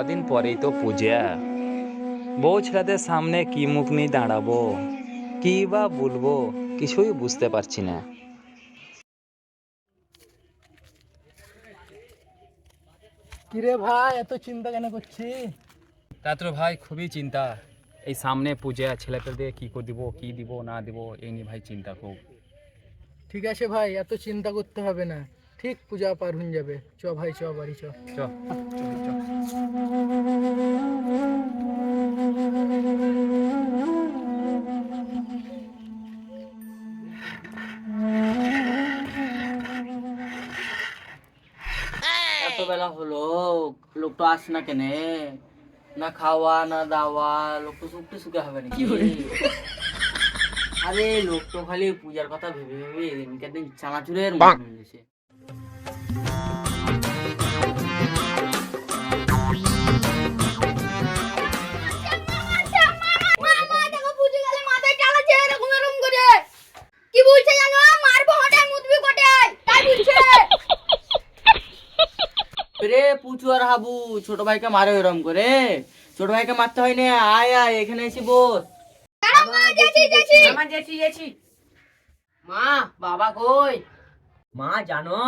কদিন পরেই তো পূজা। বউ ছেলেদের সামনে কি মুখ নিয়ে দাঁড়াবো কি বা বলব কিছুই বুঝতে পারছি না। কিরে ভাই এত চিন্তা কেন করছি তা তো ভাই খুবই চিন্তা। এই সামনে পূজা ছেলেপেলেদের কি করে দিব কি দিব না দিব এই নিয়ে ভাই চিন্তা খুব। ঠিক আছে ভাই এত চিন্তা করতে হবে না। ঠিক পূজা পার হয়ে যাবে। চ ভাই চ বাড়ি চ। চ। চ, চ। বেলা হলো লোক তো আসে না কেনে? না খাওয়া না দাওয়া লোক তো সুখতে সুখে হবে নাকি? আরে লোক তো খালি পূজার কথা ভেবে ভেবে দিনকে দিন চানাচুরের মন হয়েছে রে পুচু আর হাবু ছোট ভাইকে মারে ওরম করে। ছোট ভাইকে মারতে হয় না আয় আয় এখানে এসে বস। মা বাবা কই? মা জানো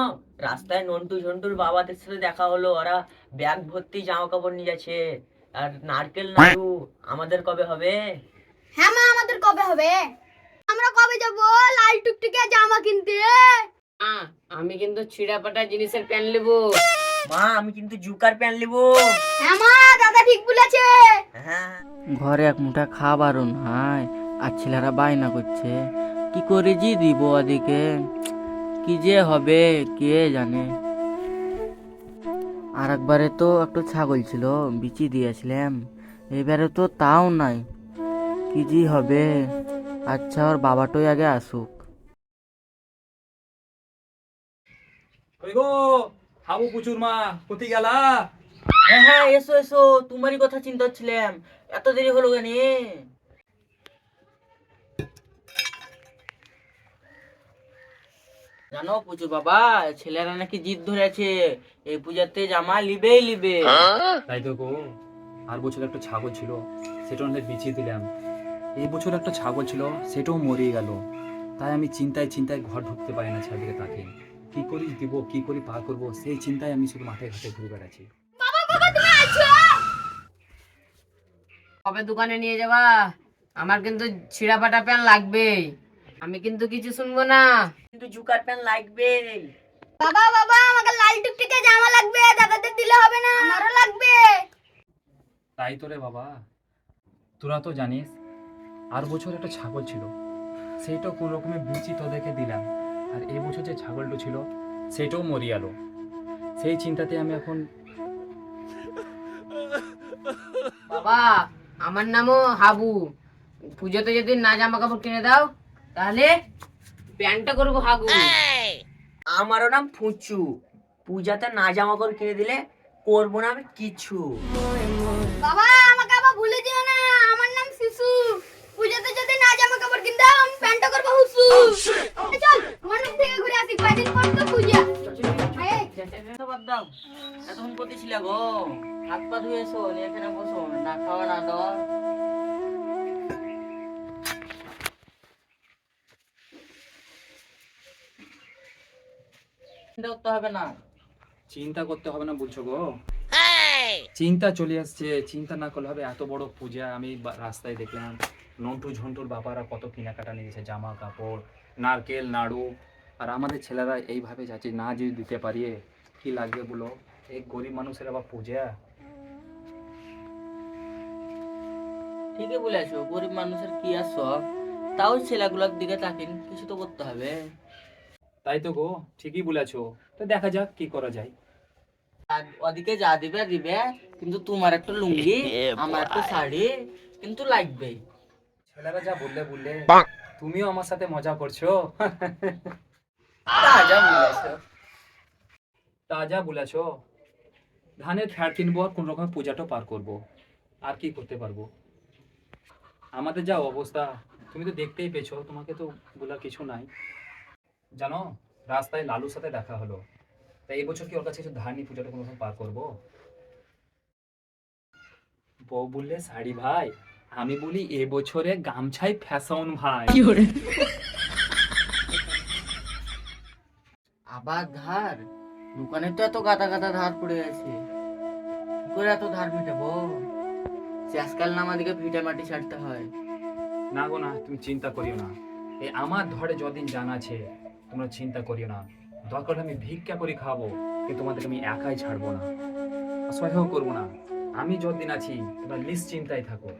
রাস্তায় নন্টু ঝন্টুর বাবাদের সাথে দেখা হলো। ওরা ব্যাগ ভর্তি জামা কাপড় নিয়ে যাচ্ছে। আর নারকেল নাড়ু আমাদের কবে হবে? হ্যাঁ মা আমাদের কবে হবে? আমরা কবে যাব? লাল টুকটুকে জামা কিনতে। আমি কিন্তু ছিঁড়াপাটা জিনিসের প্যান্ট নেব। মা আমি কিন্তু জুকার প্যান্ট নেব। হ্যাঁ মা দাদা ঠিক বলেছে। ঘরে এক মুঠা খাবারও নাই আর ছেলেরা বায়না করছে। কি করে জি দিব ওদিকে? কি যে হবে কে জানে? আর একবারে তো একটু ছাগল ছিল বিচি দিয়েছিলাম। এবারে তো তাও নাই। কি জি হবে? আচ্ছা ওর বাবাটাই আগে আসুক। কই গো? হাবু পুচুর মা কোথায় গেলা? হ্যাঁ হ্যাঁ এসো এসো তোমারই কথা চিন্তা হচ্ছিলাম। এত দেরি হলো কেন? জানো পুচু বাবা ছেলেরা নাকি জিদ ধরেছে। এই পূজাতে জামা লিবেই লিবে। তাই তো গো আর বছর একটা ছাগল ছিল সেটা অনেক বিছিয়ে দিলাম। এই বছর একটা ছাগল ছিল সেটাও মরে গেল। তাই আমি চিন্তায় চিন্তায় ঘর ঢুকতে পারি না ছেলেদিকে তাকে কি করি দিব কি করি পার করব? সেই চিন্তায় আমি শুধু মাথায় ঘাটে ঘুরে বেড়াচ্ছি। বাবা বাবা তুমি আছো কবে দোকানে নিয়ে যাবা? আমার কিন্তু ছিঁড়া ফাটা প্যান্ট লাগবে আমি কিন্তু কিছু শুনব না। কিন্তু জুকার প্যান্ট লাগবে। বাবা বাবা আমাকে লাল টুকটুকে জামা লাগবে। দাদাদের দিলে হবে না। আমারও লাগবে। তাই তো রে বাবা। তোরা তো জানিস আর বছর একটা ছাগল ছিল। সেইটাও কোন রকমের বিচি তোদেরকে দিলাম। আর এই বছর যে ছাগলটা ছিল সেটাও মরি গেল। সেই চিন্তাতে আমি এখন বাবা আমার নামও হাবু। পুজোতে যদি না জামা কাপড় কিনে দাও তাহলে প্যান্টটা করব হাগু। আমারও নাম ফুচু। পূজাতে না জামা কাপড় কিনে দিলে করব না আমি কিছু। বাবা আমাকে আবার ভুলে যেও না। গো হাত পা এখানে বসো না খাওয়া না দাওয়া। চিন্তা করতে হবে না। চিন্তা করতে হবে না বলছো গো। চিন্তা চলে আসছে চিন্তা না করলে হবে এত বড় পূজা। আমি রাস্তায় দেখলাম নন্টু ঝন্টুর বাবারা কত কেনাকাটা নিয়েছে জামা কাপড় নারকেল নাড়ু। আর আমাদের ছেলেরা এইভাবে যাচ্ছে না যদি দিতে পারি কি লাগবে বলো? এই গরিব মানুষের আবার পূজা? ঠিকই বলেছ গরিব মানুষের কি আর শখ? তাও ছেলেগুলোর দিকে তাকিন কিছু তো করতে হবে। তাই তো গো ঠিকই বলেছ। তো দেখা যাক কি করা যায়। ওদিকে যা দিবে দিবে। কিন্তু তোমার একটা লুঙ্গি আমার একটা শাড়ি কিন্তু লাগবেই ছেলেরা যা বললে বললে। তুমিও আমার সাথে মজা করছ। তা যা বলেছ। তাজা বলেছ। ধানের খ্যার কিনবো আর কোন রকম পূজাটা পার করব। আর কি করতে পারব? আমাদের যা অবস্থা তুমি তো দেখতেই পেয়েছ তোমাকে তো বলার কিছু নাই। জানো রাস্তায় লালুর সাথে দেখা হলো। তাই এই বছর কি ওর কাছে কিছু ধার নিয়ে পূজাটা কোনো রকম পার করব? বউ বললে শাড়ি ভাই আমি বলি এ বছরে গামছাই ফ্যাশন ভাই। আবার ধার দোকানে তো এত গাদা গাদা ধার পড়ে আছে। করে এত ধার মেটাবো? শেষকাল না আমাদেরকে ভিটে মাটি ছাড়তে হয়। না গো না, তুমি চিন্তা করিও না। এই আমার ধরে যদিন জান আছে, তোমরা চিন্তা করিও না। দরকার আমি ভিক্ষা করে খাব, কিন্তু তোমাদেরকে আমি একাই ছাড়বো না। অসহায় করব না। আমি যতদিন আছি তোমরা নিশ্চিন্তায় থাকো।